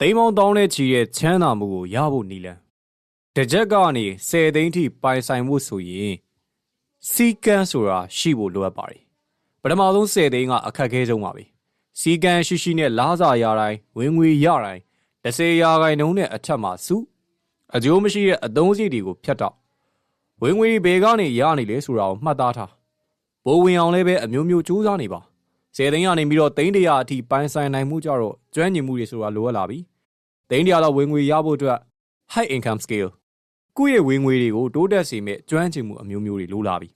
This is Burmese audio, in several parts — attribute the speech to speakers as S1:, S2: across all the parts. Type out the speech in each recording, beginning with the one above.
S1: သိမ်းပေါင်းတောင်းတဲ့ချီရဲ့ချမ်းသာမှုကိုရဖို့နီလန်တစ်ချက်ကနေ10သိန်းထိပိုင်ဆိုင်မှုဆိုရင်စီကန်းဆိုတာရှိဖို့လိုအပ်ပါတယ်ပထမဆုံး10သိန်းကအခက်အခဲဆုံးပါပဲစီကန်းရှိရှိနဲ့လားစာရတိုင်းဝင်ငွေရတိုင်း30ရာခိုင်နှုန်းနဲ့အထက်မှာစုအကျိုးမရှိတဲ့အသုံးစရိတ်တွေကိုဖြတ်တော့ဝင်ငွေဘယ်ကနေရနေလဲဆိုတာကိုမှတ်သားထားဘိုးဝင်အောင်လည်းပဲအမျိုးမျိုးစူးစမ်းနေပါ 10သိန်းကနေပြီးတော့သိန်း100အထိပိုင်ဆိုင်နိုင်မှုကြတော့ကျွမ်းကျင်မှုတွေဆိုတာလိုအပ်လာပြီသိန်း100လောက်ဝင်ငွေရဖို့အတွက် high income scale ကိုယ့်ရဲ့ဝင်ငွေတွေကိုတိုးတက်စေမဲ့ကျွမ်းကျင်မှုအမျိုးမျိုးတွေလိုလာပြီ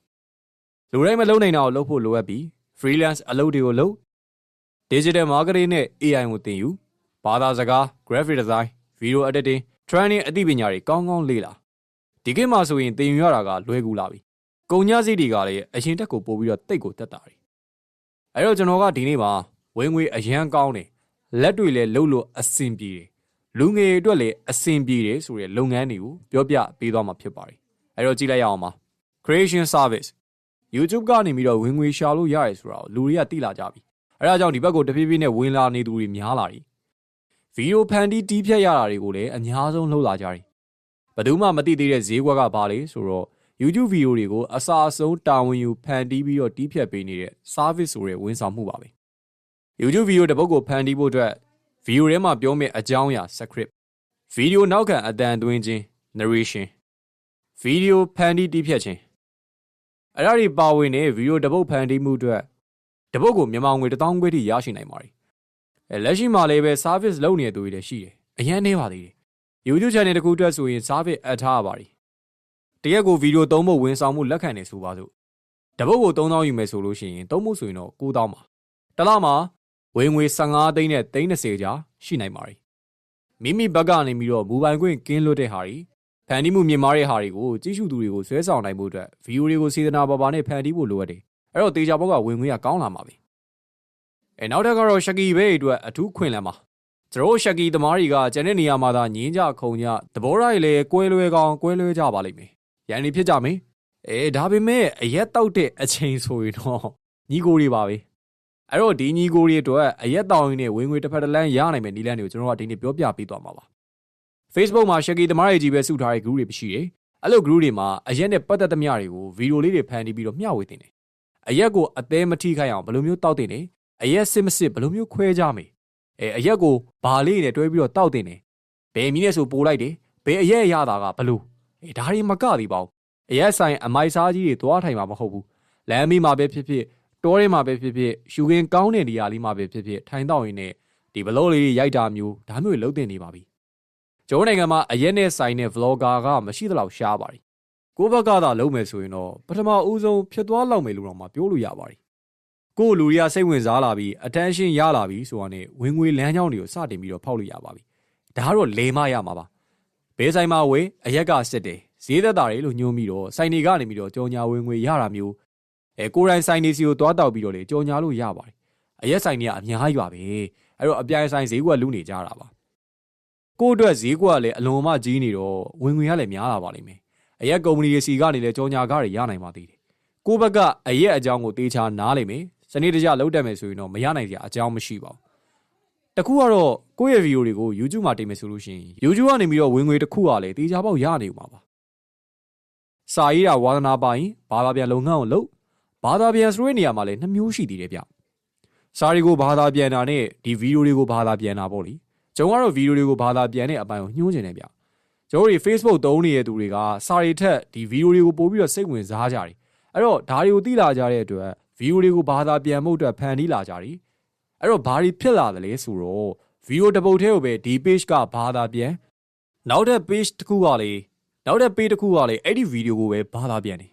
S1: လူတိုင်းမလုပ်နိုင်တာကိုလုပ်ဖို့လိုအပ်ပြီး freelance အလုပ်တွေကိုလုပ် digital marketing နဲ့ AI ကိုသင်ယူဘာသာစကား graphic design video editing training အသိပညာတွေကောင်းကောင်းလေ့လာဒီကိမှာဆိုရင်သင်ယူရတာကလွယ်ကူလာပြီကုန်ညစိတွေကလည်းအရင်တက်ကိုပို့ပြီးတော့တိတ်ကိုတက်တာတယ် အဲ့တော့ကျွန်တော်ကဒီနေ့မှာဝင်ငွေအရန်ကောင်းတယ်လက်တွေလည်းလှုပ်လို့အဆင်ပြေတယ်လူငယ်တွေအတွက်လည်းအဆင်ပြေတယ်ဆိုတဲ့လုပ်ငန်းတွေကိုပြောပြပေးသွားမှာဖြစ်ပါတယ်အဲ့တော့ကြည့်လိုက်ရအောင်ပါ creation service YouTube ကနေပြီးတော့ဝင်ငွေရှာလို့ရတယ်ဆိုတာကိုလူတွေကသိလာကြပြီအဲဒါကြောင့်ဒီဘက်ကိုတဖြည်းဖြည်းနဲ့ဝင်လာနေသူတွေများလာတယ်ဗီဒီယိုဖန်တီးတီးဖြတ်ရတာတွေကိုလည်းအများဆုံးလှုပ်လာကြတယ်ဘယ်သူမှမသိသေးတဲ့ဈေးကွက်ကဘာလဲဆိုတော့ YouTube ဗီဒီယိုတွေကိုအစာအဆုံးတာဝန်ယူဖန်တီးပြီးတော့တီးဖြတ်ပေးနေတဲ့ service ဆိုတဲ့ဝန်ဆောင်မှုပါပဲ YouTube ဗီဒီယိုတစ်ပုဒ်ကိုဖန်တီးဖို့အတွက်ဗီဒီယိုထဲမှာပြောမယ့်အကြောင်းအရာ script ဗီဒီယိုနောက်ခံအတန်သွင်းခြင်း narration ဗီဒီယိုဖန်တီးတီးဖြတ်ခြင်းအဲ့ဒါတွေပါဝင်တဲ့ဗီဒီယိုတစ်ပုဒ်ဖန်တီးမှုအတွက်တစ်ပုဒ်ကိုမြန်မာငွေ1000ခွဲထိရရှိနိုင်ပါတယ်အဲလက်ရှိမှာလည်းပဲ service လုပ်နေတဲ့သူတွေလည်းရှိတယ်အရင်နေပါသေးတယ် YouTube channel တစ်ခုအတွက်ဆိုရင် service အပ်ထားရပါတယ် တရက်ကိုဗီဒီယိုသုံးဖို့ဝန်ဆောင်မှုလက်ခံနေဆိုပါစို့တစ်ပုဒ်ကို3000ယူမယ်ဆိုလို့ရှိရင်သုံးဖို့ဆိုရင်တော့9000ပါတစ်လမှာဝင်ငွေ15သိန်းနဲ့30ကြားရှိနိုင်ပါတယ်မိမိဘက်ကနေပြီးတော့မူပိုင်ခွင့်ကင်းလွတ်တဲ့ဟာတွေဖန်တီးမှုမြင်မာတဲ့ဟာတွေကိုကြီးစုသူတွေကိုဆွဲဆောင်နိုင်မှုအတွက်ဗီဒီယိုတွေကိုစေတနာပါပါနဲ့ဖန်တီးဖို့လိုအပ်တယ်အဲ့တော့တေချာဘောက်ကဝင်ငွေကကောင်းလာမှာပဲအဲနောက်တစ်ခါတော့ရှက်ကီဘဲအတွက်အထူးခွင့်လန်းပါကျွန်တော်ရှက်ကီသမားတွေကကျန်တဲ့နေရာမှာသာညင်းကြခုံကြသဘောရိုက်လေကွဲလွဲကောင်းကွဲလွဲကြပါလိမ့်မယ် ရန်နေဖြစ်ကြမယ်အဲဒါပေမဲ့အရက်တောက်တဲ့အချိန်ဆိုရင်တော့ညီကိုတွေပါပဲအဲ့တော့ဒီညီကိုတွေအတွက်အရက်တောင်ရင်းနဲ့ဝင်ငွေတစ်ဖက်တစ်လမ်းရနိုင်မယ့်နည်းလမ်းတွေကိုကျွန်တော်ကဒီနေ့ပြောပြပေးသွားမှာပါ Facebook မှာ Shaggy သမားတွေကြီးပဲစုထားတဲ့ group တွေရှိတယ်အဲ့လို group တွေမှာအရက်နဲ့ပတ်သက်သမျှတွေကိုဗီဒီယိုလေးတွေဖန်တီးပြီးတော့မျှဝေတင်တယ်အရက်ကိုအသေးမထိခိုက်အောင်ဘယ်လိုမျိုးတောက်တင်တယ်အရက်စစ်မစစ်ဘယ်လိုမျိုးခွဲကြမယ်အဲအရက်ကိုဘာလေးနဲ့တွဲပြီးတော့တောက်တင်တယ်ဘယ်မီးနဲ့ဆိုပိုးလိုက်တယ်ဘယ်အရက်ရတာကဘလို့ အဲဒါတွေမကသေးပါဘူးအရက်ဆိုင်အမိုက်စားကြီးတွေသွားထိုင်မှာမဟုတ်ဘူးလမ်းမီးမှာပဲဖြစ်ဖြစ်တောထဲမှာပဲဖြစ်ဖြစ်ရှူခင်းကောင်းတဲ့နေရာလေးမှာပဲဖြစ်ဖြစ်ထိုင်တော့ရင်းနဲ့ဒီဘလို့လေးရိုက်တာမျိုးဒါမျိုးတွေလုပ်တင်နေပါပြီကျွန်တော်နိုင်ငံမှာအရက်နဲ့ဆိုင်တဲ့ vlogger ကမရှိသလောက်ရှားပါတယ်ကိုယ့်ဘက်ကသာလုပ်မယ်ဆိုရင်တော့ပထမဦးဆုံးဖြစ်သွားလောက်မယ်လို့တော့မှပြောလို့ရပါတယ်ကိုယ့်လူတွေကစိတ်ဝင်စားလာပြီး attention ရလာပြီးဆိုတာနဲ့ဝင်ငွေလမ်းကြောင်းတွေကိုစတင်ပြီးတော့ဖောက်လို့ရပါပြီဒါကတော့လေမရမှာပါ ဘဲဆိုင်မှာဝယ်အရက်ကစစ်တယ်ဈေးသက်တာတွေလို့ညွှန်းပြီးတော့ဆိုင်တွေကနေပြီးတော့ကြော်ညာဝင်ငွေရတာမျိုးအဲကိုရိုင်းဆိုင်တွေစီကိုသွားတောက်ပြီးတော့လေကြော်ညာလို့ရပါတယ်အရက်ဆိုင်တွေကအများကြီးပါပဲအဲ့တော့အပြိုင်ဆိုင်ဈေးကွက်လူနေကြတာပါကို့အတွက်ဈေးကွက်ကလည်းအလွန်မှကြီးနေတော့ဝင်ငွေကလည်းများလာပါလိမ့်မယ်အရက်ကုမ္ပဏီတွေစီကနေလည်းကြော်ညာကားတွေရနိုင်ပါသေးတယ်ကိုယ့်ဘက်ကအရက်အကြောင်းကိုတေချာနားလိမ့်မယ်စနေတကျလောက်တက်မယ်ဆိုရင်တော့မရနိုင်စရာအကြောင်းမရှိပါဘူး တခုကတော့ကိုယ့်ရဲ့ဗီဒီယိုတွေကို YouTube မှာတင်မယ်ဆိုလို့ရှိရင် YouTube ကနေပြီးတော့ဝင်ငွေတစ်ခုကလည်းတေချာပေါက်ရနေမှာပါစာရေးတာဝါသနာပါရင်ဘာသာပြန်လုပ်ငန်းကိုလုပ်ဘာသာပြန်ဆိုတဲ့နေရာမှာလည်းနှစ်မျိုးရှိသေးတယ်ဗျစာတွေကိုဘာသာပြန်တာနဲ့ဒီဗီဒီယိုတွေကိုဘာသာပြန်တာပေါ့လေကျွန်တော်ကတော့ဗီဒီယိုတွေကိုဘာသာပြန်တဲ့အပိုင်းကိုညှိုးချင်တယ်ဗျကျွန်တော်တို့ Facebook သုံးနေတဲ့သူတွေကစာရီထက်ဒီဗီဒီယိုတွေကိုပို့ပြီးတော့စိတ်ဝင်စားကြတယ်အဲ့တော့ဒါတွေကိုသိလာကြတဲ့အတွက်ဗီဒီယိုတွေကိုဘာသာပြန်မှုအတွက်ဖန်တီးလာကြတယ် အဲ့တော့ဘာတွေဖြစ်လာသလဲဆိုတော့ဗီဒီယိုတစ်ပုဒ်တည်းကိုပဲဒီ page ကဘာသာပြန်နောက်တဲ့ page တစ်ခုကလေနောက်တဲ့ page တစ်ခုကလေအဲ့ဒီဗီဒီယိုကိုပဲဘာသာပြန်တယ်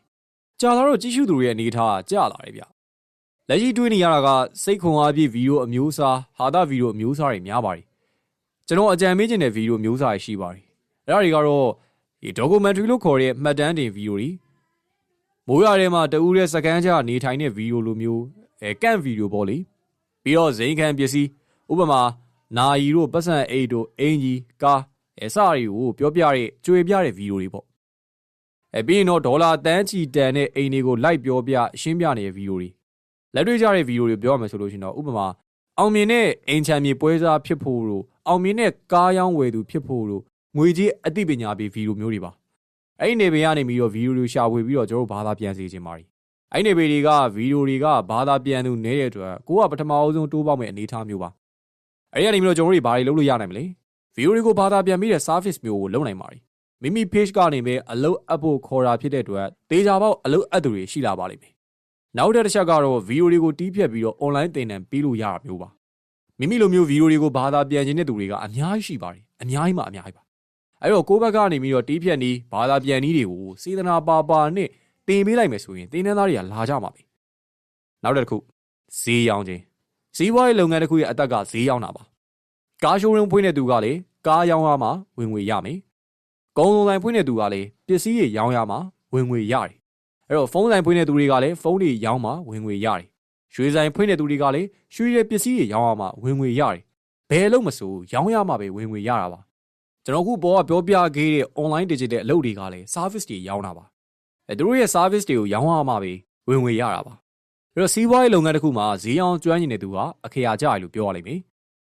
S1: ကြာလာတော့ကြည့်ရှုသူတွေရဲ့အနေထားကကြာလာတယ်ဗျလက်ရှိတွေ့နေရတာကစိတ်ခွန်အားပြည့်ဗီဒီယိုအမျိုးအစားဟာတာဗီဒီယိုအမျိုးအစားတွေများပါတယ်ကျွန်တော်အကြံပေးခြင်းတဲ့ဗီဒီယိုမျိုးစားရှိပါတယ်အဲ့ဒါတွေကတော့ဒီ documentary လို့ခေါ်တဲ့မှတ်တမ်းတင်ဗီဒီယိုတွေမိုးရွာထဲမှာတူးတဲ့စကန်ချနေထိုင်တဲ့ဗီဒီယိုလိုမျိုးအဲကန့်ဗီဒီယိုပေါ့လေ ပြီးတော့ဇိမ်ခံပစ္စည်းဥပမာနာယီတို့ပတ်စံအိတ်တို့အင်ကြီးကားအဲစတွေကိုပြောပြတဲ့ကြွေပြတဲ့ဗီဒီယိုတွေပေါ့အဲပြီးရင်တော့ဒေါ်လာတန်းချီတန်တဲ့အိမ်တွေကိုလိုက်ပြောပြရှင်းပြနေတဲ့ဗီဒီယိုတွေလက်တွေ့ကြတဲ့ဗီဒီယိုတွေပြောရမယ်ဆိုလို့ရှိရင်တော့ဥပမာအောင်မြင်တဲ့အိမ်ချမ်းမြေပွဲစားဖြစ်ဖို့တို့အောင်မြင်တဲ့ကားရောင်းဝယ်သူဖြစ်ဖို့တို့ငွေကြီးအသိပညာပေးဗီဒီယိုမျိုးတွေပါအဲ့ဒီနေပင်ကနေပြီးတော့ဗီဒီယိုတွေရှာဖွေပြီးတော့ကျွန်တော်တို့ဘာသာပြန်စီခြင်းပါတယ် အဲ့ဒီနေပင်တွေကဗီဒီယိုတွေကဘာသာပြန်သူနေတဲ့အတွက်ကိုကပထမအဆုံးတိုးပေါက်မဲ့အနေအထားမျိုးပါအဲ့ဒီကနေပြီးတော့ကျွန်တော်တို့ဘာတွေလုပ်လို့ရနိုင်မလဲဗီဒီယိုတွေကိုဘာသာပြန်ပြီးတဲ့ service မျိုးကိုလုပ်နိုင်ပါတယ်မိမိ page ကနေပဲအလုပ်အပ်ဖို့ခေါ်တာဖြစ်တဲ့အတွက်ဒေတာပေါက်အလုပ်အပ်သူတွေရှိလာပါလိမ့်မယ်နောက်တစ်ချက်ကတော့ဗီဒီယိုတွေကိုတီးဖြတ်ပြီးတော့ online သင်တန်းပေးလို့ရတာမျိုးပါမိမိလိုမျိုးဗီဒီယိုတွေကိုဘာသာပြန်ခြင်းတဲ့သူတွေကအများကြီးရှိပါတယ်အများကြီးမှအများကြီးပါအဲ့တော့ကိုယ့်ဘက်ကနေပြီးတော့တီးဖြတ်နီးဘာသာပြန်နီးတွေကိုစေတနာပါပါနဲ့ တင်ပေးလိုက်မယ်ဆိုရင်သင်တန်းသားတွေကလာကြမှာပဲနောက်တစ်ခုဈေးရောင်းခြင်းဈေးပွားရေးလုပ်ငန်းတစ်ခုရဲ့အသက်ကဈေးရောင်းတာပါကားရှိုးရုံးဖွင့်တဲ့သူကလည်းကားရောင်းရမှာဝင်ငွေရမယ်ကုန်းလုံးဆိုင်ဖွင့်တဲ့သူကလည်းပစ္စည်းတွေရောင်းရမှာဝင်ငွေရတယ်အဲ့တော့ဖုန်းဆိုင်ဖွင့်တဲ့သူတွေကလည်းဖုန်းတွေရောင်းမှာဝင်ငွေရတယ်ရွှေဆိုင်ဖွင့်တဲ့သူတွေကလည်းရွှေရဲ့ပစ္စည်းတွေရောင်းရမှာဝင်ငွေရတယ်ဘယ်လို့မဆိုရောင်းရမှာပဲဝင်ငွေရတာပါကျွန်တော်ခုပေါ်ကပြောပြခဲ့တဲ့ online digital အလုပ်တွေကလည်း service တွေရောင်းတာပါ အဲသူတို့ရဲ့ service တွေကိုရောင်းရမှာပဲဝင်ငွေရတာပါအဲ့တော့စီးပွားရေးလုပ်ငန်းတစ်ခုမှာဈေးအောင်ကျွမ်းကျင်တဲ့သူကအခရာကျတယ်လို့ပြောရလိမ့်မယ်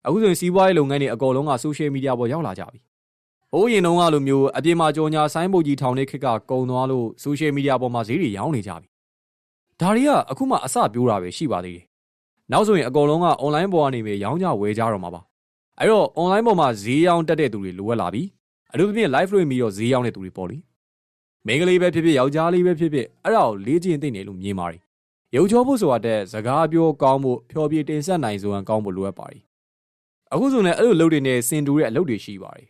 S1: အခုဆိုရင်စီးပွားရေးလုပ်ငန်းတွေအကုန်လုံးက social media ပေါ်ရောက်လာကြပြီ။ဟိုးရင်တုန်းကလိုမျိုးအပြင်မှာကြော်ညာဆိုင်းဘုတ်ကြီးထောင်တဲ့ခက်ကကုံသွားလို့ social media ပေါ်မှာဈေးတွေရောင်းနေကြပြီ။ဒါတွေကအခုမှအစပြိုးတာပဲရှိပါသေးတယ်။နောက်ဆိုရင်အကုန်လုံးက online ပေါ်ကနေပဲရောင်းကြဝယ်ကြတော့မှာပါ။အဲ့တော့ online ပေါ်မှာဈေးရောင်းတက်တဲ့သူတွေလိုအပ်လာပြီ။အထူးသဖြင့် live လွှင့်ပြီးတော့ဈေးရောင်းတဲ့သူတွေပေါ့လေ။ မိန်းကလေးပဲဖြစ်ဖြစ်ယောက်ျားလေးပဲဖြစ်ဖြစ်အဲ့ဒါကိုလေးကျင့်သိနေလို့မြင်ပါတယ်။ရုပ်ချောဖို့ဆိုတာတဲ့စကားပြောကောင်းဖို့ဖျော်ဖြေတင်ဆက်နိုင်စွမ်းကောင်းဖို့လိုအပ်ပါတယ်အခုဆိုရင်အဲ့လိုလုပ်တွေနဲ့စင်တူတဲ့အလုပ်တွေရှိပါတယ်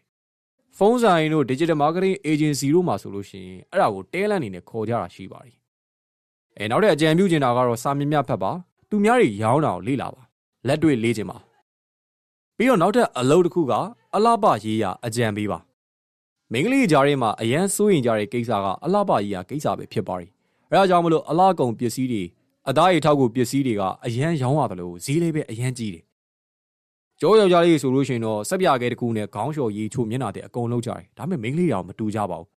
S1: ဖုန်းဆိုင်တို့ digital marketing agency တို့မှာဆိုလို့ရှိရင်အဲ့ဒါကိုတဲလန့်နေနဲ့ခေါ်ကြတာရှိပါတယ်အဲနောက်တဲ့အကြံပြုချင်တာကတော့စာမြင်မြဖတ်ပါသူများတွေရောင်းတာကိုလေ့လာပါလက်တွေ့လေ့ကျင့်ပါပြီးတော့နောက်ထပ်အလုပ်တစ်ခုကအလှပရေးရာအကြံပေးပါ မိန်းကလေးကြားထဲမှာအရန်စိုးရင်ကြတဲ့ကိစ္စကအလှပရေးရာကိစ္စပဲဖြစ်ပါတယ်အဲဒါကြောင့်မလို့အလှကုံပစ္စည်းတွေအသားရည်ထောက်ကိုပစ္စည်းတွေကအရန်ရောင်းရတယ်လို့ဈေးလေးပဲအရန်ကြီးတယ်ကျောယောက်ျားလေးဆိုလို့ရှိရင်တော့ဆက်ပြခဲတစ်ခုနဲ့ခေါင်းလျှော်ရေးချိုမျက်နှာတဲ့အကုန်လုံးကြတယ်ဒါပေမဲ့မိန်းကလေးတောင်မတူကြပါဘူး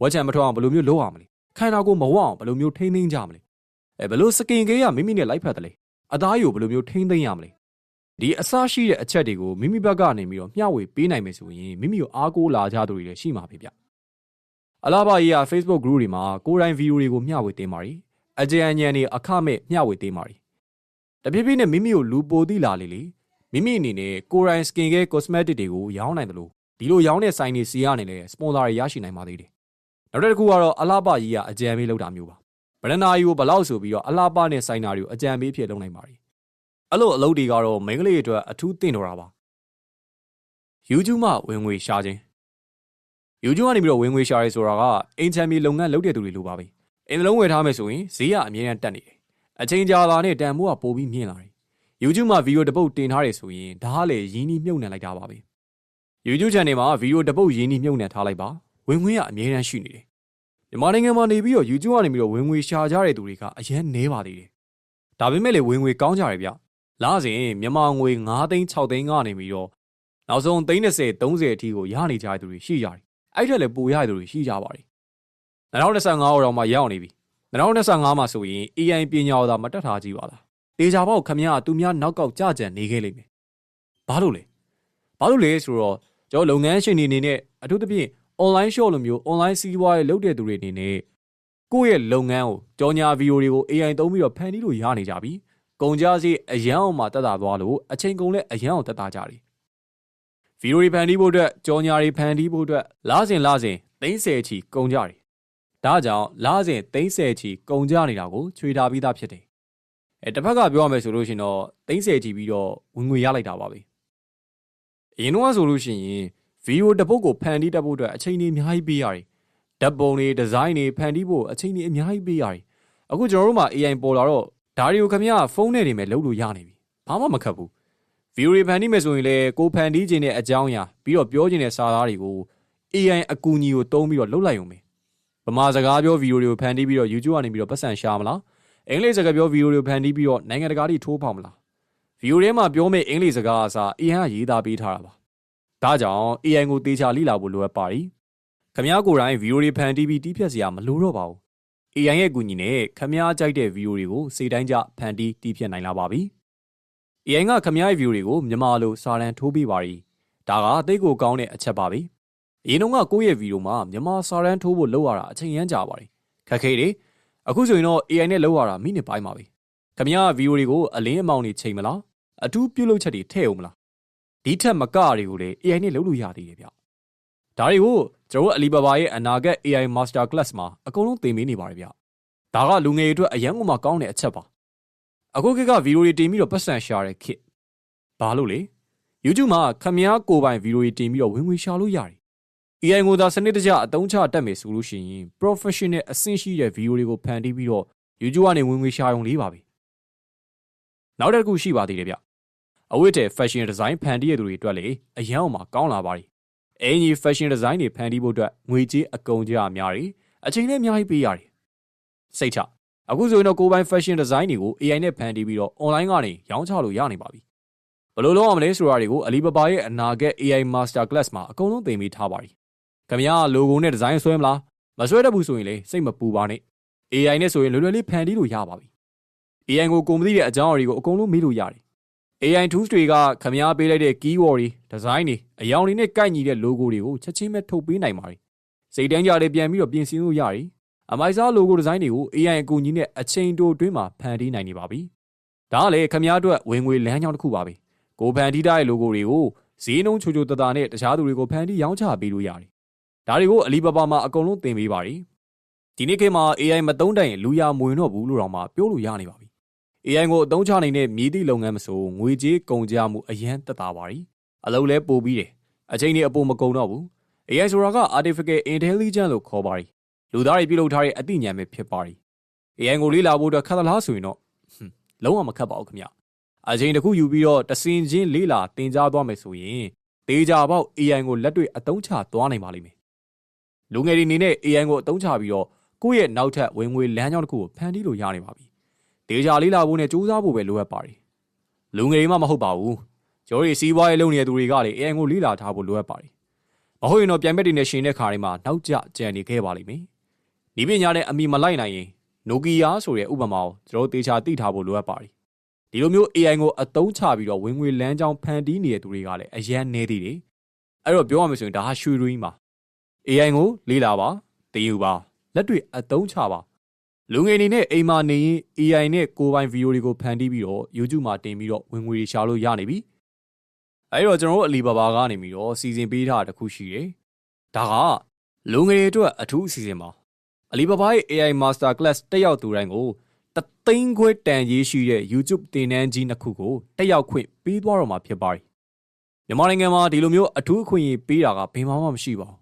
S1: ဝက်ချံမထွက်အောင်ဘယ်လိုမျိုးလုပ်အောင်မလဲခန္ဓာကိုယ်မဝအောင်ဘယ်လိုမျိုးထိန်းသိမ်းကြမလဲအဲဘယ်လိုစကင်ကေးကမိမိနဲ့လိုက်ဖက်တယ်လဲအသားရည်ကိုဘယ်လိုမျိုးထိန်းသိမ်းရမလဲ ဒီအစားရှိတဲ့အချက်တွေကိုမိမိဘက်ကနေပြီးတော့မျှဝေပေးနိုင်မယ်ဆိုရင်မိမိကိုအားကိုးလာကြသူတွေလည်းရှိမှာပဲဗျအလားပါကြီးက Facebook group တွေမှာကိုယ်တိုင်ဗီဒီယိုတွေကိုမျှဝေတင်ပါရီအကြံဉာဏ်တွေအခမဲ့မျှဝေတင်ပါရီတဖြည်းဖြည်းနဲ့မိမိကိုလူပိုသိလာလေလေမိမိအနေနဲ့ကိုရိုင်း skin care cosmetic တွေကိုရောင်းနိုင်တယ်လို့ဒီလိုရောင်းတဲ့ဆိုင်တွေစီကနေလည်း sponsor တွေရရှိနိုင်ပါသေးတယ်။နောက်တစ်ခုကတော့အလားပကြီးကအကြံပေးလုပ်တာမျိုးပါ။ဗရန်နာကြီးကိုဘလောက်ဆိုပြီးတော့အလားပနဲ့ဆိုင်နာတွေကိုအကြံပေးဖြစ်လုပ်နိုင်ပါတယ်။ အဲ့လိုအလုပ်တွေကတော့မိန်းကလေးတွေအတွက်အထူးသင့်တော်တာပါ။ YouTube မှာဝင်ငွေရှာခြင်း YouTube ကနေပြီးတော့ဝင်ငွေရှာရဲဆိုတာကအင်ချမ်မီလုပ်ငန်းလုပ်တဲ့သူတွေလိုပါပဲ။အင်လုံးဝယ်ထားမယ်ဆိုရင်ဈေးကအမြဲတမ်းတက်နေတယ်။အချိန်ကြာလာနဲ့တန်ဖိုးကပိုပြီးမြင့်လာတယ် YouTube မှာဗီဒီယိုတစ်ပုတ်တင်ထားတယ်ဆိုရင်ဒါကလည်းရင်းနှီးမြုပ်နှံလိုက်တာပါပဲ YouTube channel မှာဗီဒီယိုတစ်ပုတ်ရင်းနှီးမြုပ်နှံထားလိုက်ပါဝင်ငွေကအမြဲတမ်းရှိနေတယ်မြန်မာနိုင်ငံမှာနေပြီးတော့ YouTube ကနေပြီးတော့ဝင်ငွေရှာကြတဲ့သူတွေကအရင်နေပါသေးတယ်ဒါပေမဲ့လည်းဝင်ငွေကောင်းကြတယ်ဗျ လာစဉ်မြန်မာငွေ9သိန်း6သိန်းကနေပြီးတော့နောက်ဆုံးသိန်း30 30အထိကိုရနေကြတဲ့သူတွေရှိကြတယ်အဲ့ထက်လည်းပိုရတဲ့သူတွေရှိကြပါတယ်2025အော်တော့မှရောက်နေပြီ2025မှာဆိုရင် AI ပညာတော်သာမတက်ထားကြည့်ပါလားတေချာပေါက်ခမရသူများနောက်ကောက်ကြကြံနေခဲ့လိမ့်မယ်ဘာလို့လဲဘာလို့လဲဆိုတော့ကျွန်တော်လုပ်ငန်းရှင်တွေအနေနဲ့အထူးသဖြင့် online shop လိုမျိုး online စီးပွားရေးလုပ်တဲ့သူတွေအနေနဲ့ကိုယ့်ရဲ့လုပ်ငန်းကိုကြော်ညာဗီဒီယိုတွေကို AI သုံးပြီးတော့ဖန်တီးလို့ရနေကြပြီ ကုန်ကြစီအရန်အောင်မှတက်တာသွားလို့အချိန်ကုန်လည်းအရန်အောင်တက်တာကြတယ်ဗီဒီယိုတွေဖန်တီးဖို့အတွက်ကြော်ညာတွေဖန်တီးဖို့အတွက်လားစဉ်လားစဉ်သိန်း10ချီကုန်ကြတယ်ဒါကြောင့်လားစဉ်သိန်း10ချီကုန်ကြနေတာကိုချွေထားပြီးသားဖြစ်တယ်အဲတစ်ဖက်ကပြောရမယ်ဆိုလို့ရှင်တော့သိန်းဆယ်ကြည့်ပြီးတော့ဝင်ငွေရလိုက်တာပါပဲအရင်တော့ဆိုလို့ရှိရင်ဗီဒီယိုတစ်ပုတ်ကိုဖန်တီးတတ်ဖို့အတွက်အချိန်ကြီးအများကြီးပေးရတယ်ဓာတ်ပုံတွေဒီဇိုင်းတွေဖန်တီးဖို့အချိန်ကြီးအများကြီးပေးရတယ်အခုကျွန်တော်တို့မှာ AI ပေါ်လာတော့ ဒါတွေကိုခင်ဗျားဖုန်းနဲ့နေမဲ့လုပ်လို့ရနေပြီဘာမှမခက်ဘူးဗီဒီယိုတွေဖန်တီးမယ်ဆိုရင်လည်းကိုဖန်တီးခြင်းတဲ့အကြောင်းအရာပြီးတော့ပြောခြင်းတဲ့စာသားတွေကို AI အကူအညီကိုတုံးပြီးတော့လုပ်လိုက်ရုံပဲဗမာစကားပြောဗီဒီယိုတွေကိုဖန်တီးပြီးတော့ YouTube ကနေပြီးတော့ပတ်စံရှာမလားအင်္ဂလိပ်စကားပြောဗီဒီယိုတွေဖန်တီးပြီးတော့နိုင်ငံတကာထိထိုးဖောက်မလားဗီဒီယိုထဲမှာပြောမယ့်အင်္ဂလိပ်စကားအစား AI ကရေးသားပေးထားတာပါဒါကြောင့် AI ကိုတေချာလေ့လာဖို့လိုအပ်ပါတယ်ခမားကိုယ်တိုင်ဗီဒီယိုတွေဖန်တီးပြီးတီးဖြတ်စရာမလိုတော့ပါဘူး AI ရဲ့အကူအညီနဲ့ခမားကြိုက်တဲ့ဗီဒီယိုတွေကိုစိတ်တိုင်းကျဖန်တီးတီးဖြတ်နိုင်လာပါပြီ AI ကခမ ्या ရဲ့ view တွေကိုမြန်မာလိုစာတန်းထိုးပေးပါရီဒါကသိကိုကောင်းတဲ့အချက်ပါပဲအရင်တော့ကကိုယ့်ရဲ့ view မှာမြန်မာစာတန်းထိုးဖို့လောက်ရတာအချိန်ရမ်းကြပါရီခက်ခဲတယ်အခုဆိုရင်တော့ AI နဲ့လောက်ရတာမိနစ်ပိုင်းပါပဲခမ ्या view တွေကိုအလင်းအမောင်တွေချိန်မလားအထူးပြုလုပ်ချက်တွေထည့်အောင်မလားဒီထက်မကတွေကိုလည်း AI နဲ့လုပ်လို့ရသေးတယ်ဗျ ဒါတွေကိုကျွန်တော်တို့ Alibaba ရဲ့အနာဂတ် AI Master Class မှာအကုန်လုံးသင်ပေးနေပါတယ်ဗျဒါကလူငယ်တွေအတွက်အရန်ကမှကောင်းတဲ့အချက်ပါအခုခေတ်ကဗီဒီယိုတွေတင်ပြီးတော့ပတ်စံရှာတဲ့ခေတ်ဘာလို့လဲ YouTube မှာခမ ्या ကိုပိုင်ဗီဒီယိုတွေတင်ပြီးတော့ဝင်ငွေရှာလို့ရတယ် AI ကိုသာစနစ်တကျအသုံးချတတ်မယ်ဆိုလို့ရှိရင် professional အဆင့်ရှိတဲ့ဗီဒီယိုတွေကိုဖန်တီးပြီးတော့ YouTube ကနေဝင်ငွေရှာရုံလေးပါပဲနောက်တစ်ခုရှိပါသေးတယ်ဗျအဝတ်တဲ့ fashion design ဖန်တီးရတဲ့သူတွေအတွက်လည်းအရန်အောင်မှာကောင်းလာပါ යි အင်ကြီး fashion design တွေဖန်တီးဖို့အတွက်ငွေကြေးအကုန်ကြအများကြီးအချိန်နဲ့အများကြီးပေးရတယ်စိတ်ချအခုဆိုရင်တော့ကိုယ်ပိုင် fashion design တွေကို AI နဲ့ဖန်တီးပြီးတော့ online ကနေရောင်းချလို့ရနေပါပြီဘယ်လိုလုပ်အောင်မလဲဆိုတာတွေကို Alibaba ရဲ့အနာဂတ် AI Master Class မှာအကုန်လုံးသင်ပေးထားပါပြီခင်ဗျား logo နဲ့ design ဆွဲမလားမဆွဲတတ်ဘူးဆိုရင်လေစိတ်မပူပါနဲ့ AI နဲ့ဆိုရင်လွယ်လွယ်လေးဖန်တီးလို့ရပါပြီ AI ကိုကိုမသိတဲ့အကြောင်းအရာတွေကိုအကုန်လုံးမေးလို့ရတယ် AI tools တွေကခမားပေးလိုက်တဲ့ keyword တွေ design တွေအယောင်တွေနဲ့ကိုက်ညီတဲ့ logo တွေကိုချက်ချင်းပဲထုတ်ပေးနိုင်ပါတယ်စိတ်တန်းကြတယ်ပြန်ပြီးတော့ပြင်ဆင်လို့ရတယ်အမိုက်စား logo design တွေကို AI အကူအညီနဲ့အချိန်တိုအတွင်းမှာဖန်တီးနိုင်နေပါပြီဒါကလည်းခမားအတွက်ဝင်ငွေလမ်းကြောင်းတစ်ခုပါပဲကိုဖန်တီးထားတဲ့ logo တွေကိုဈေးနှုန်းချိုချိုတတာနဲ့တခြားသူတွေကိုဖန်တီးရောင်းချပေးလို့ရတယ်ဒါတွေကို Alibaba မှာအကုန်လုံးသင်ပေးပါတယ်ဒီနေ့ခေတ်မှာ AI မသုံးတိုင်လူရမဝင်တော့ဘူးလို့တော့မှပြောလို့ရနေပါပြီ AI ကိုအသုံးချနိုင်တဲ့မြည်သည့်လုပ်ငန်းမဆိုငွေကြေးကုန်ကြမှုအရန်တက်တာပါရီအလုပ်လဲပိုပြီးတယ်အချိန်တွေအပေါ်မကုန်တော့ဘူး AI ဆိုတာက artificial intelligence လို့ခေါ်ပါရီလူသားတွေပြုလုပ်ထားတဲ့အသိဉာဏ်ပဲဖြစ်ပါရီ AI ကိုလေ့လာဖို့အတွက်ခက်သလားဆိုရင်တော့လုံးဝမခက်ပါဘူးခင်ဗျအချိန်တစ်ခုယူပြီးတော့တစင်ချင်းလေ့လာသင်ကြားသွားမယ်ဆိုရင်တေးကြပေါက် AI ကိုလက်တွေ့အသုံးချသွားနိုင်ပါလိမ့်မယ်လူငယ်တွေအနေနဲ့ AI ကိုအသုံးချပြီးတော့ကိုယ့်ရဲ့နောက်ထပ်ဝင်ငွေလမ်းကြောင်းတစ်ခုကိုဖန်တီးလို့ရနေပါပြီ။ ဒေချာလေးလာဖို့နဲ့စူးစမ်းဖို့ပဲလိုအပ်ပါတယ်။လူငယ်တွေမှမဟုတ်ပါဘူး။ကျော်ရီစီးပွားရေးလုပ်နေတဲ့သူတွေကလည်း AI ကိုလေးလာထားဖို့လိုအပ်ပါတယ်။မဟုတ်ရင်တော့ပြန်မဲ့တင်နဲ့ရှင်တဲ့ခါတွေမှာနောက်ကျကြံနေခဲ့ပါလိမ့်မယ်။ဒီပညာနဲ့အမိမလိုက်နိုင်ရင်နိုကီယာဆိုတဲ့ဥပမာကိုကျွန်တော်ဒေချာသိထားဖို့လိုအပ်ပါတယ်။ဒီလိုမျိုး AI ကိုအသုံးချပြီးတော့ဝင်ငွေလမ်းကြောင်းဖန်တီးနေတဲ့သူတွေကလည်းအရန်နေသေးတယ်။အဲ့တော့ပြောရမယ်ဆိုရင်ဒါဟာရွှေရင်းပါ။ AI ကိုလေးလာပါတည်ယူပါလက်တွေ့အသုံးချပါ လူငယ်အနေနဲ့အိမ်မှာနေရင် AI နဲ့ကိုယ်ပိုင်ဗီဒီယိုတွေကိုဖန်တီးပြီးတော့ YouTube မှာတင်ပြီးတော့ဝင်ငွေတွေရှာလို့ရနေပြီအဲဒီတော့ကျွန်တော်တို့ Alibaba ကနေပြီးတော့စီစဉ်ပေးထားတာတစ်ခုရှိတယ်ဒါကလူငယ်တွေအတွက်အထူးအစီအစဉ်ပါ Alibaba ရဲ့ AI Master Class တက်ရောက်သူတိုင်းကိုတသိန်းခွဲတန်ရေးရှိတဲ့ YouTube သင်တန်းကြီးနှစ်ခုကိုတက်ရောက်ခွင့်ပေးသွားတော့မှာဖြစ်ပါတယ်မြန်မာနိုင်ငံမှာဒီလိုမျိုးအထူးအခွင့်အရေးပေးတာကဘယ်မှမရှိပါဘူး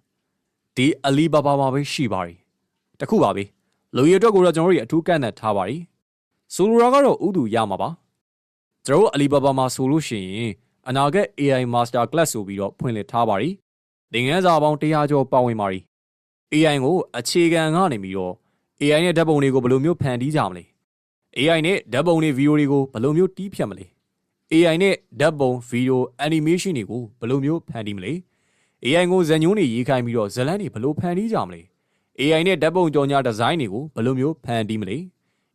S1: ဒီ Alibaba မှာပဲရှိပါတယ်တခုပါပဲ လူရည်အတွက်ကိုတော့ကျွန်တော်တို့အထူးကန့်သတ်ထားပါတယ်ဆိုလိုတာကတော့ဥဒူရမှာပါကျွန်တော်တို့ Alibaba မှာဆိုလို့ရှိရင်အနာဂတ် AI Master Class ဆိုပြီးတော့ဖွင့်လှစ်ထားပါတယ်သင်ခန်းစာပေါင်း100ကျော်ပါဝင်ပါတယ် AI ကိုအခြေခံကနေပြီးတော့ AI နဲ့ဓာတ်ပုံတွေကိုဘယ်လိုမျိုးဖန်တီးကြမလဲ AI နဲ့ဓာတ်ပုံတွေဗီဒီယိုတွေကိုဘယ်လိုမျိုးတီးဖြတ်မလဲ AI နဲ့ဓာတ်ပုံဗီဒီယို animation တွေကိုဘယ်လိုမျိုးဖန်တီးမလဲ AI ကိုဇာညုံးတွေရေးခိုင်းပြီးတော့ဇလန်းတွေဘယ်လိုဖန်တီးကြမလဲ AI နဲ့ဓာတ်ပုံကြော်ညာဒီဇိုင်းတွေကိုဘယ်လိုမျိုးဖန်တီးမလဲ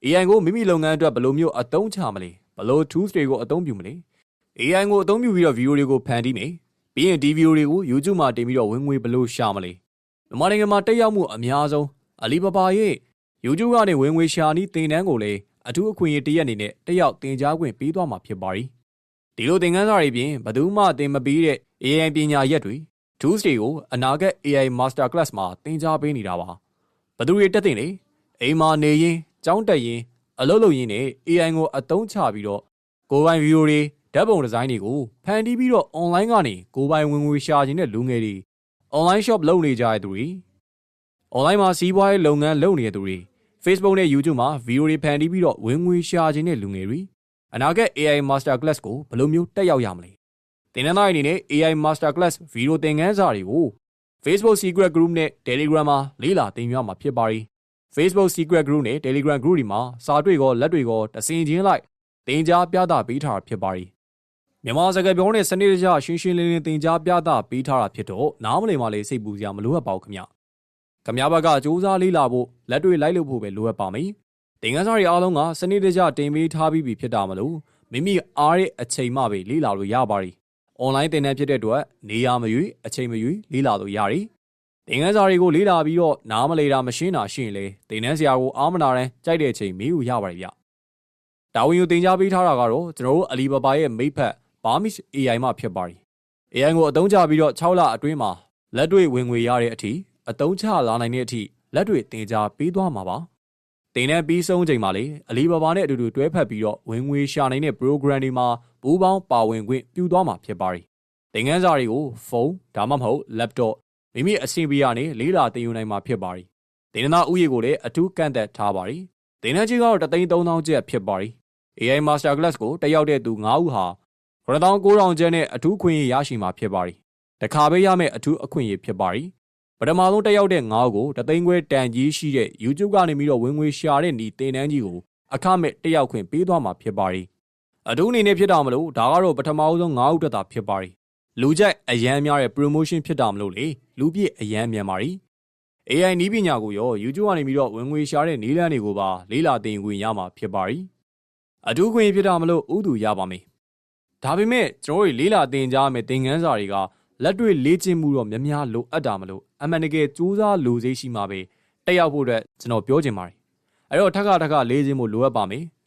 S1: AI ကိုမိမိလုပ်ငန်းအတွက်ဘယ်လိုမျိုးအသုံးချမလဲဘယ်လို tools တွေကိုအသုံးပြုမလဲ AI ကိုအသုံးပြုပြီးတော့ video တွေကိုဖန်တီးမယ်ပြီးရင်ဒီ video တွေကို YouTube မှာတင်ပြီးတော့ဝင်ငွေဘယ်လိုရှာမလဲမြန်မာနိုင်ငံမှာတက်ရောက်မှုအများဆုံး Alibaba ရဲ့ YouTube ကနေဝင်ငွေရှာနည်းသင်တန်းကိုလည်းအထူးအခွင့်အရေးတရက်အနေနဲ့တက်ရောက်သင်ကြားခွင့်ပေးသွားမှာဖြစ်ပါ ರಿ ဒီလိုသင်ခန်းစာတွေပြင်ဘယ်သူမှသင်မပေးတဲ့ AI ပညာရက်တွေ tools တွေကိုအနာဂတ် AI Master Class မှာသင်ကြားပေးနေတာပါဘသူတွေတက်တင်လေအိမ်မှာနေရင်ကြောင်းတက်ရင်အလုပ်လုပ်ရင်းနဲ့ AI ကိုအသုံးချပြီးတော့ကိုယ်ပိုင်ဗီဒီယိုတွေဓာတ်ပုံဒီဇိုင်းတွေကိုဖန်တီးပြီးတော့ online ကနေကိုယ်ပိုင်ဝင်ငွေရှာခြင်းတဲ့လူငယ်တွေ online shop လုပ်နေကြတဲ့သူတွေ online မှာစီးပွားရေးလုပ်ငန်းလုပ်နေတဲ့သူတွေ Facebook နဲ့ YouTube မှာဗီဒီယိုတွေဖန်တီးပြီးတော့ဝင်ငွေရှာခြင်းတဲ့လူငယ်တွေအနာဂတ် AI Master Class ကိုဘယ်လိုမျိုးတက်ရောက်ရမလဲ သင်တန်းသားအနေနဲ့ AI Master Class ဗီဒီယိုသင်ခန်းစာတွေကို Facebook Secret Group နဲ့ Telegram မှာလေးလာသင်ယူရမှာဖြစ်ပါရီ Facebook Secret Group နဲ့ Telegram Group တွေမှာစာတွေ့ကောလက်တွေ့ကောတစင်ချင်းလိုက်သင်ကြားပြသပေးထားတာဖြစ်ပါရီမြန်မာစကားပြောနဲ့စနစ်တကျရှင်းရှင်းလင်းလင်းသင်ကြားပြသပေးထားတာဖြစ်တော့နားမလည်မှလည်းစိတ်ပူစရာမလိုအပ်ပါဘူးခင်ဗျခင်ဗျားဘက်ကစူးစမ်းလေးလာဖို့လက်တွေ့လိုက်လို့ဖို့ပဲလိုအပ်ပါမယ်သင်ခန်းစာတွေအားလုံးကစနစ်တကျတင်ပေးထားပြီးပြီဖြစ်တာမလို့မမိမိအားတဲ့အချိန်မှပဲလေ့လာလို့ရပါတယ်။ online သင်တန်းဖြစ်တဲ့အတွက်နေရာမရွေးအချိန်မရွေးလေ့လာလို့ရတယ်။သင်ခန်းစာတွေကိုလေ့လာပြီးတော့နားမလည်တာမရှင်းတာရှိရင်လေသင်တန်းဆရာကိုအားမနာတမ်းကြိုက်တဲ့အချိန်မေးလို့ရပါတယ်ဗျ။တာဝန်ယူသင်ကြားပေးထားတာကတော့ကျွန်တော်တို့အလီဘာဘာရဲ့မိတ်ဖက် Barmis AI မှဖြစ်ပါတယ်။ AI ကိုအသုံးချပြီးတော့6လအတွင်းမှာလက်တွေ့ဝင်ငွေရတဲ့အထိအသုံးချလာနိုင်တဲ့အထိလက်တွေ့သင်ကြားပေးသွားမှာပါ။တင်တဲ့ပြီးဆုံးချိန်မှာလေအလီဘာဘာနဲ့အတူတူတွဲဖက်ပြီးတော့ဝင်ငွေရှာနိုင်တဲ့ program တွေမှာ ပူးပေါင်းပါဝင်ခွင့်ပြုသွားမှာဖြစ်ပါတယ်။သင်ခန်းစာတွေကိုဖုန်းဒါမှမဟုတ် laptop မိမိအဆင်ပြေရနဲ့လေးလာသင်ယူနိုင်မှာဖြစ်ပါတယ်။သင်္နနာဥယျာဉ်ကိုလည်းအထူးကန့်သက်ထားပါတယ်။သင်တန်းကြီးကတော့တသိန်း3000ကျပ်ဖြစ်ပါတယ်။ AI Master Class ကိုတက်ရောက်တဲ့သူ9ဦးဟာ9900ကျပ်နဲ့အထူးခွင့်ရရရှိမှာဖြစ်ပါတယ်။တခါပဲရမယ့်အထူးအခွင့်အရေးဖြစ်ပါတယ်။ပထမဆုံးတက်ရောက်တဲ့9ဦးကိုတသိန်းခွဲတန်ကြီးရှိတဲ့ YouTube ကနေပြီးတော့ဝင်ငွေရှာတဲ့ဒီတင်တန်းကြီးကိုအခမဲ့တက်ရောက်ခွင့်ပေးသွားမှာဖြစ်ပါတယ်။ အထူးအနေနဲ့ဖြစ်တာမလို့ဒါကတော့ပထမဆုံး9ဦးတက်တာဖြစ်ပါတယ်။လူကြိုက်အရန်များတဲ့ promotion ဖြစ်တာမလို့လေလူပြည့်အရန်မြန်ပါတယ်။ AI နီးပညာကိုရော YouTube ကနေပြီးတော့ဝင်ငွေရှာတဲ့နည်းလမ်းတွေကိုပါလေးလာသင်ယူခွင့်ရမှာဖြစ်ပါတယ်။အထူးခွင့်ဖြစ်တာမလို့ဥတူရပါမယ်။ဒါပေမဲ့ကျွန်တော်တို့လေးလာသင်ကြားမယ်သင်ခန်းစာတွေကလက်တွေ့လေ့ကျင့်မှုတော့များများလိုအပ်တာမလို့အမှန်တကယ်စူးစမ်းလိုစိတ်ရှိမှပဲတက်ရောက်ဖို့အတွက်ကျွန်တော်ပြောချင်ပါတယ်။အဲ့တော့ထက်ခါထက်ခါလေ့ကျင့်ဖို့လိုအပ်ပါမယ်။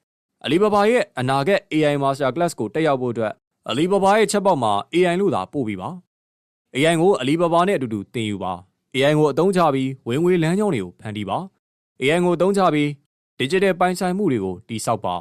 S1: အလီဘာဘာရဲ့အနာဂတ် AI Master Class ကိုတက်ရောက်ဖို့အတွက်အလီဘာဘာရဲ့ချက်ပေါက်မှာ AI လို့သာပို့ပြီးပါ။ AI ကိုအလီဘာဘာနဲ့အတူတူသင်ယူပါ။ AI ကိုအသုံးချပြီးဝင်ငွေလမ်းကြောင်းတွေကိုဖန်တီးပါ။ AI ကိုအသုံးချပြီး digital ပိုင်ဆိုင်မှုတွေကိုတည်ဆောက်ပါ